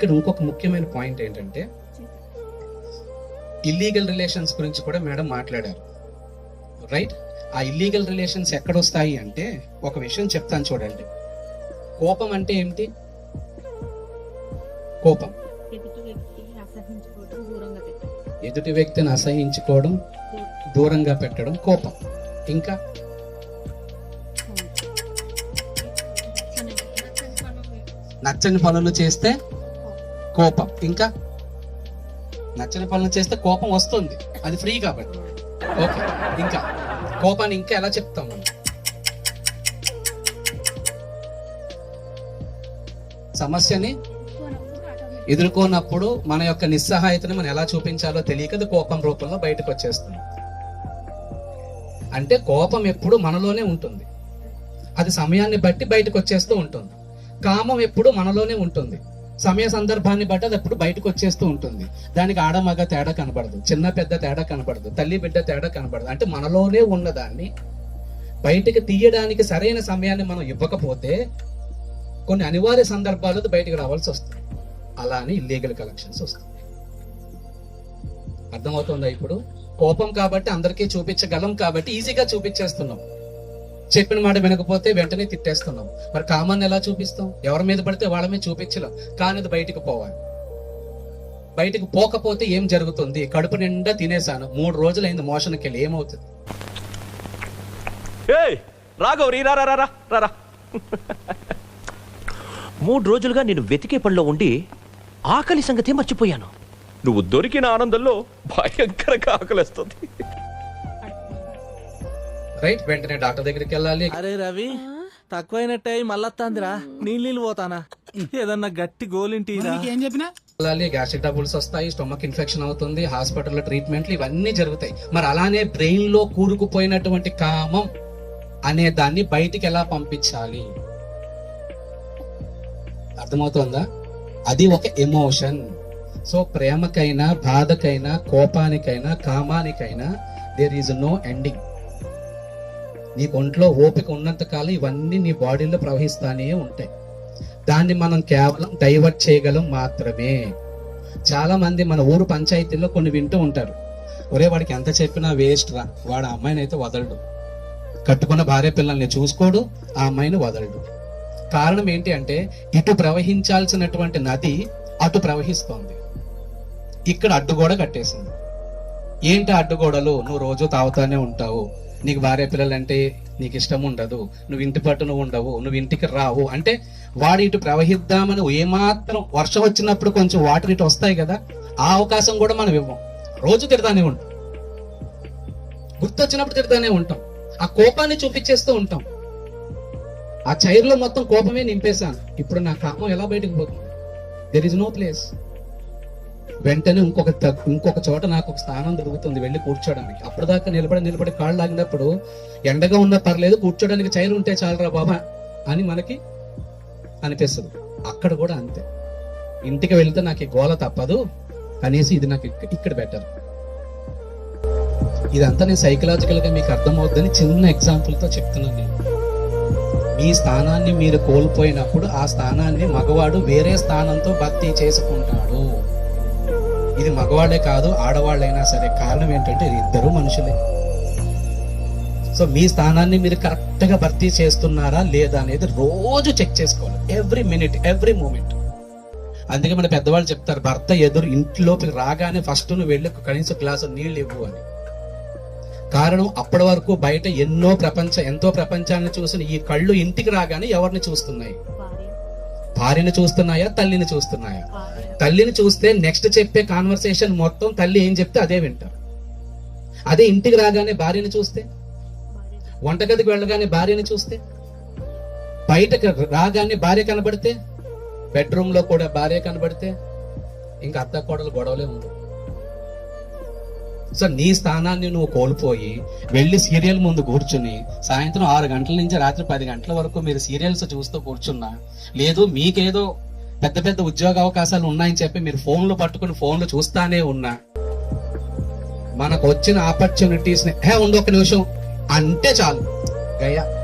ఇక్కడ ఇంకొక ముఖ్యమైన పాయింట్ ఏంటంటే ఇల్లీగల్ రిలేషన్స్ గురించి కూడా మేడం మాట్లాడారు. రైట్ ఆ ఇల్లీగల్ రిలేషన్స్ ఎక్కడొస్తాయి అంటే ఒక విషయం చెప్తాను చూడండి. కోపం అంటే ఏమిటి? కోపం. ఎదుటి వ్యక్తిని అసహించుకోవడం దూరంగా పెట్టడం. ఎదుటి వ్యక్తిని అసహించుకోవడం దూరంగా పెట్టడం కోపం. ఇంకా? నచ్చని పనులు చేస్తే కోపం. ఇంకా నచ్చని పనులు చేస్తే కోపం వస్తుంది. అది ఫ్రీ కాబట్టి. ఓకే. ఇంకా కోపాన్ని ఇంకా ఎలా చెప్తాం మనం? సమస్యని ఎదుర్కొన్నప్పుడు మన యొక్క నిస్సహాయతని మనం ఎలా చూపించాలో తెలియక కోపం రూపంలో బయటకు వచ్చేస్తుంది. అంటే కోపం ఎప్పుడు మనలోనే ఉంటుంది. అది సమయాన్ని బట్టి బయటకు వచ్చేస్తూ ఉంటుంది. కామం ఎప్పుడు మనలోనే ఉంటుంది. సమయ సందర్భాన్ని బట్టి అది ఎప్పుడు బయటకు వచ్చేస్తూ ఉంటుంది. దానికి ఆడమగ తేడా కనబడదు చిన్న పెద్ద తేడా కనబడదు తల్లి బిడ్డ తేడా కనబడదు అంటే మనలోనే ఉన్నదాన్ని బయటకు తీయడానికి సరైన సమయాన్ని మనం ఇవ్వకపోతే కొన్ని అనివార్య సందర్భాలు బయటకు రావాల్సి వస్తుంది. అలానే ఇల్లీగల్ కలెక్షన్స్ వస్తుంది అర్థమవుతుందా ఇప్పుడు? కోపం కాబట్టి అందరికీ చూపించగలం కాబట్టి ఈజీగా చూపించేస్తున్నాం. చెప్పిన మాట వినకపోతే వెంటనే తిట్టేస్తున్నాం. మరి కామాన్ని ఎలా చూపిస్తాం? ఎవరి మీద పడితే వాళ్ళ మీద చూపించలేం. కానీ అది బయటకు పోవాలి. బయటకు పోకపోతే ఏం జరుగుతుంది? కడుపు నిండా తినేసాను మూడు రోజులైంది మోషన్కి వెళ్ళి. ఏమవుతుంది? రా రా. మూడు రోజులుగా నేను వెతికే పనిలో ఉండి ఆకలి సంగతి మర్చిపోయాను. నువ్వు దొరికిన ఆనందంలో భయంకరంగా ఆకలిస్తుంది. రైట్ వెంటనే డాక్టర్ దగ్గరికి వెళ్ళాలి. అరే రవి తక్కువైనట్టే మళ్ళొత్తాందిరా నీళ్ళు నీళ్ళు పోతానా? ఏదన్నా గట్టి గోలింటిరా? ఏం చెప్పినా? వెళ్ళాలి. గ్యాస్ట్రిక్ ట్రబుల్స్ వస్తాయి స్టొమక్ ఇన్ఫెక్షన్ అవుతుంది హాస్పిటల్లో ట్రీట్మెంట్లు ఇవన్నీ జరుగుతాయి. మరి అలానే బ్రెయిన్లో కూరుకుపోయినటువంటి కామం అనే దాన్ని బయటికి ఎలా పంపించాలి? అర్థమవుతోందా? అది ఒక ఎమోషన్. సో ప్రేమకైనా బాధకైనా కోపానికైనా కామానికైనా దేర్ ఈజ్ నో ఎండింగ్ నీకు ఒంట్లో ఓపిక ఉన్నంత కాలం ఇవన్నీ నీ బాడీలో ప్రవహిస్తానే ఉంటాయి. దాన్ని మనం కేవలం డైవర్ట్ చేయగలం మాత్రమే. చాలా మంది మన ఊరు పంచాయతీల్లో కొన్ని వింటూ ఉంటారు. ఒరే వాడికి ఎంత చెప్పినా వేస్ట్ రా. వాడు ఆ అమ్మాయిని అయితే వదలడు. కట్టుకున్న భార్య పిల్లల్ని చూసుకోడు ఆ అమ్మాయిని వదలడు. కారణం ఏంటి అంటే ఇటు ప్రవహించాల్సినటువంటి నది అటు ప్రవహిస్తోంది. ఇక్కడ అడ్డుగోడ కట్టేసింది. ఏంటి అడ్డుగోడలు? నువ్వు రోజు తాగుతానే ఉంటావు. నీకు భార్య పిల్లలంటే నీకు ఇష్టం ఉండదు. నువ్వు ఇంటి పట్టును ఉండవు. నువ్వు ఇంటికి రావు. అంటే వాడు ఇటు ప్రవహిద్దామని ఏమాత్రం వర్షం వచ్చినప్పుడు కొంచెం వాటర్ ఇటు వస్తాయి కదా ఆ అవకాశం కూడా మనం ఇవ్వం. రోజు తిడతానే ఉంటాం. గుర్తొచ్చినప్పుడు తిడతానే ఉంటాం. ఆ కోపాన్ని చూపించేస్తూ ఉంటాం. ఆ చైర్లో మొత్తం కోపమే నింపేశాను. ఇప్పుడు నా కామం ఎలా బయటకు పోతుంది? దెర్ ఇస్ నో ప్లేస్ వెంటనే ఇంకొక ఇంకొక చోట నాకు ఒక స్థానం దొరుకుతుంది వెళ్ళి కూర్చోడానికి. అప్పటిదాకా నిలబడి నిలబడి కాళ్ళు లాగినప్పుడు ఎండగా ఉన్నా పర్లేదు కూర్చోడానికి చైర్ ఉంటే చాలరా బాబా అని మనకి అనిపిస్తుంది. అక్కడ కూడా అంతే. ఇంటికి వెళ్తే నాకు ఈ గోల తప్పదు. అనేసి ఇది నాకు ఇక్కడ బెటర్. ఇదంతా నేను సైకలాజికల్గా మీకు అర్థమవుద్దని చిన్న ఎగ్జాంపుల్తో చెప్తున్నాను నేను. మీ స్థానాన్ని మీరు కోల్పోయినప్పుడు ఆ స్థానాన్ని మగవాడు వేరే స్థానంతో భర్తీ చేసుకుంటాడు. ఇది మగవాళ్ళే కాదు ఆడవాళ్ళైనా సరే. కారణం ఏంటంటే ఇద్దరు మనుషులే. సో మీ స్థానాన్ని మీరు కరెక్ట్గా భర్తీ చేస్తున్నారా లేదా అనేది రోజు చెక్ చేసుకోవాలి. Every minute every moment. అందుకే మన పెద్దవాళ్ళు చెప్తారు భర్త ఎదురు ఇంట్లోకి రాగానే ఫస్ట్ నువ్వు వెళ్ళి కనీసం గ్లాసు నీళ్ళు ఇవ్వు అని. కారణం అప్పటి వరకు బయట ఎన్నో ప్రపంచ ఎంతో ప్రపంచాన్ని చూసిన ఈ కళ్ళు ఇంటికి రాగానే ఎవరిని చూస్తున్నాయి? భార్యని చూస్తున్నాయా తల్లిని చూస్తున్నాయా? తల్లిని చూస్తే నెక్స్ట్ చెప్పే కాన్వర్సేషన్ మొత్తం తల్లి ఏం చెప్తే అదే వింటారు. అదే ఇంటికి రాగానే భార్యని చూస్తే? వంటగదికి వెళ్ళగానే భార్యని చూస్తే? బయటకు రాగానే భార్య కనబడితే? బెడ్రూమ్లో కూడా భార్య కనబడితే? ఇంకా అత్త కోడలు గొడవలే ఉంది సో నీ స్థానాన్ని నువ్వు కోల్పోయి వెళ్ళి సీరియల్ ముందు కూర్చుని సాయంత్రం ఆరు గంటల నుంచి రాత్రి పది గంటల వరకు మీరు సీరియల్స్ చూస్తూ కూర్చున్నా లేదు మీకేదో పెద్ద పెద్ద ఉద్యోగ అవకాశాలు ఉన్నాయని చెప్పి మీరు ఫోన్లు పట్టుకుని ఫోన్లు చూస్తానే ఉన్నా. మనకు వచ్చిన ఆపర్చునిటీస్ హే ఉండు ఒక నిమిషం. అంటే చాలు. గయ్యా